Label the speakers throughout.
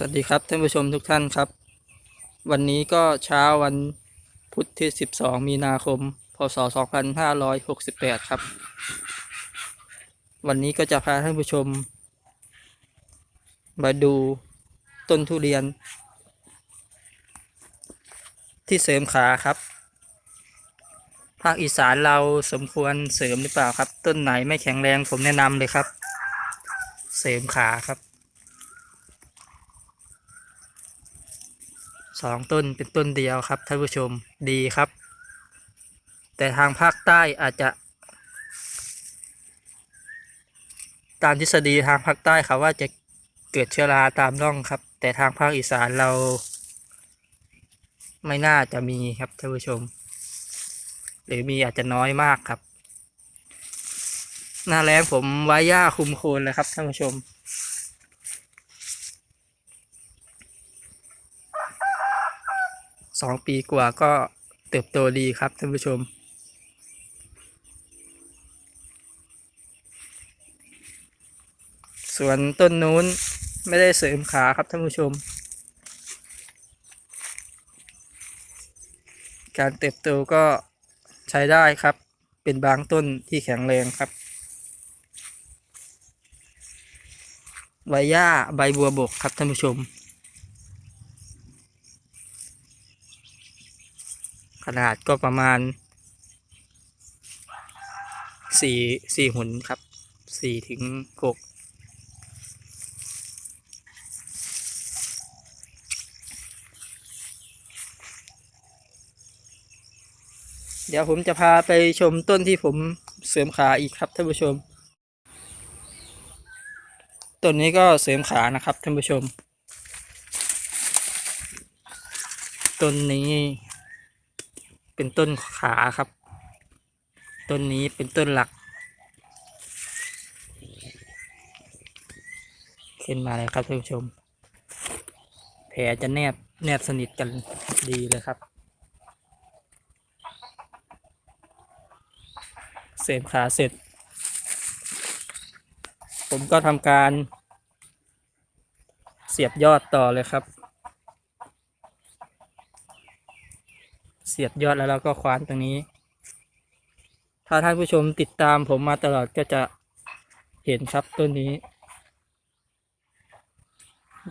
Speaker 1: สวัสดีครับท่านผู้ชมทุกท่านครับ วันนี้ก็เช้าวันพุธที่ 12 มีนาคม พศ 2568 ครับ วันนี้ก็จะพาท่านผู้ชม มาดูต้นทุเรียน ที่เสริมขาครับ ภาคอีสานเราสมควรเสริมหรือเปล่าครับ ต้นไหนไม่แข็งแรงผมแนะนำเลยครับ เสริมขาครับ สองต้นเป็นต้นเดียวครับท่านผู้ชมดีครับ แต่ทางภาคใต้อาจจะ ตามทฤษฎีทางภาคใต้เขาว่าจะเกิดเชื้อราตามร่องครับ แต่ทางภาคอีสานเรา ไม่น่าจะมีครับท่านผู้ชม หรือมีอาจจะน้อยมากครับหน้าแรงผมไว้หญ้าคุมโคนเลยครับท่านผู้ชม สองปีกว่าก็เติบโตดีครับท่านผู้ชม ส่วนต้นนู้นไม่ได้เสริมขาครับท่านผู้ชม การเติบโตก็ใช้ได้ครับ เป็นบางต้นที่แข็งแรงครับใบหญ้าใบบัวบกครับท่านผู้ชม ขนาดก็ประมาณสี่สี่หุ่นครับสี่ถึงหกเดี๋ยวผมจะพาไปชมต้นที่ผมเสริมขาอีกครับท่านผู้ชม ต้นนี้ก็เสริมขานะครับท่านผู้ชม ต้นนี้ เป็นต้นขาครับ ต้นนี้เป็นต้นหลัก ขึ้นมาเลยครับท่านผู้ชม แผลจะแนบแนบสนิทกันดีเลยครับ เสริมขาเสร็จ ผมก็ทำการเสียบยอดต่อเลยครับ สียบยอดแล้วเราก็คว้านตรงนี้ ถ้าท่านผู้ชมติดตามผมมาตลอดก็จะเห็นครับต้นนี้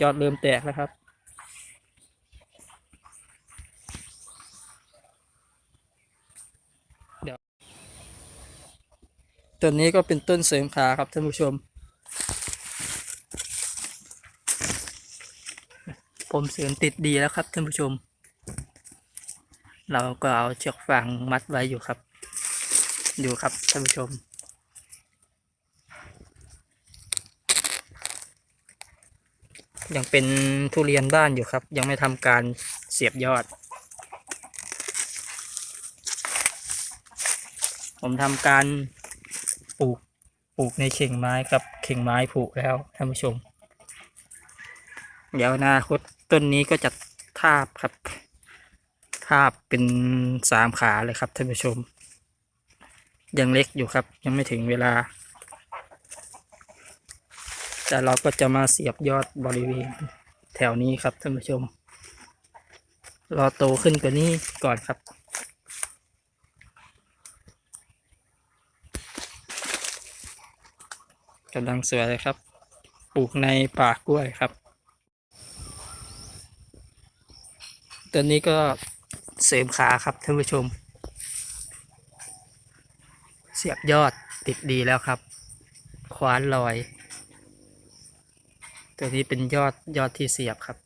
Speaker 1: ยอดเริ่มแตกแล้วครับ เดี๋ยวต้นนี้ก็เป็นต้นเสริมขาครับท่านผู้ชมผมเสริมติดดีแล้วครับท่านผู้ชม เราก็เอาเชือกฟางมัดไว้อยู่ครับอยู่ครับท่านผู้ชม ยังเป็นทุเรียนบ้านอยู่ครับ ยังไม่ทำการเสียบยอด ผมทำการปลูกปลูกในเข่งไม้ครับเข่งไม้ผุแล้วท่านผู้ชม เดี๋ยวอนาคตต้นนี้ก็จะทาบครับ ทาบเป็นสามขาเลยครับท่านผู้ชม ยังเล็กอยู่ครับ ยังไม่ถึงเวลา แต่เราก็จะมาเสียบยอดบริเวณแถวนี้ครับท่านผู้ชม รอโตขึ้นกว่านี้ก่อนครับกำลังสวยเลยครับ ปลูกในป่ากล้วยครับตัวนี้ก็ เสริมขาครับท่านผู้ชม เสียบยอดติดดีแล้วครับคว้านลอย ตัวนี้เป็นยอดยอดที่เสียบครับ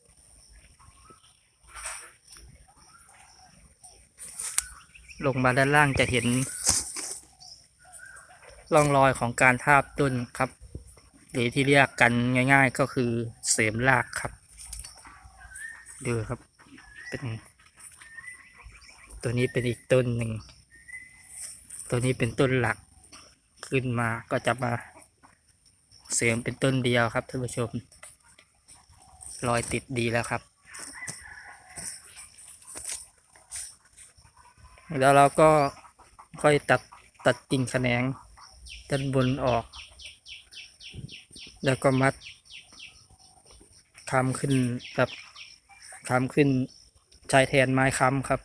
Speaker 1: ลงมาด้านล่างจะเห็นร่องรอยของการทาบต้นครับ หรือที่เรียกกันง่าย ๆ ก็คือเสริมรากครับ ดูครับ เป็น ตัวนี้เป็นอีกต้นหนึ่ง ตัวนี้เป็นต้นหลักขึ้นมาก็จะมาเสริมเป็นต้นเดียวครับท่านผู้ชม รอยติดดีแล้วครับ แล้วเราก็ค่อยตัดตัดกิ่งแขนงด้านบนออก แล้วก็มัดค้ำขึ้นแบบค้ำขึ้นใช้แทนไม้ค้ำครับ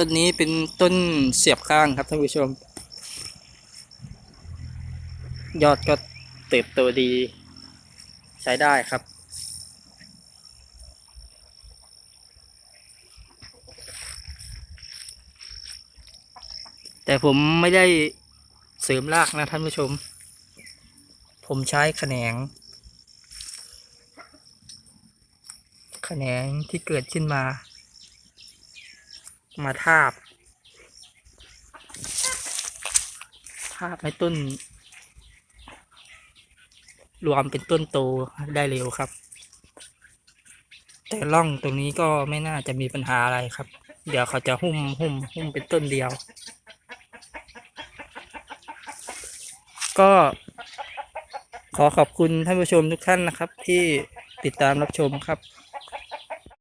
Speaker 1: ต้นนี้เป็นต้นเสียบข้างครับท่านผู้ชม ยอดก็เติบโตดี ใช้ได้ครับ แต่ผมไม่ได้เสริมรากนะท่านผู้ชม ผมใช้แขนงแขนงที่เกิดขึ้นมา มาทาบ ทาบให้ต้น รวมเป็นต้นโตได้เร็วครับ แต่ร่องตรงนี้ก็ไม่น่าจะมีปัญหาอะไรครับ เดี๋ยวเขาจะหุ้มหุ้มหุ้มเป็นต้นเดียว ก็ขอขอบคุณท่านผู้ชมทุกท่านนะครับ ที่ติดตามรับชมครับ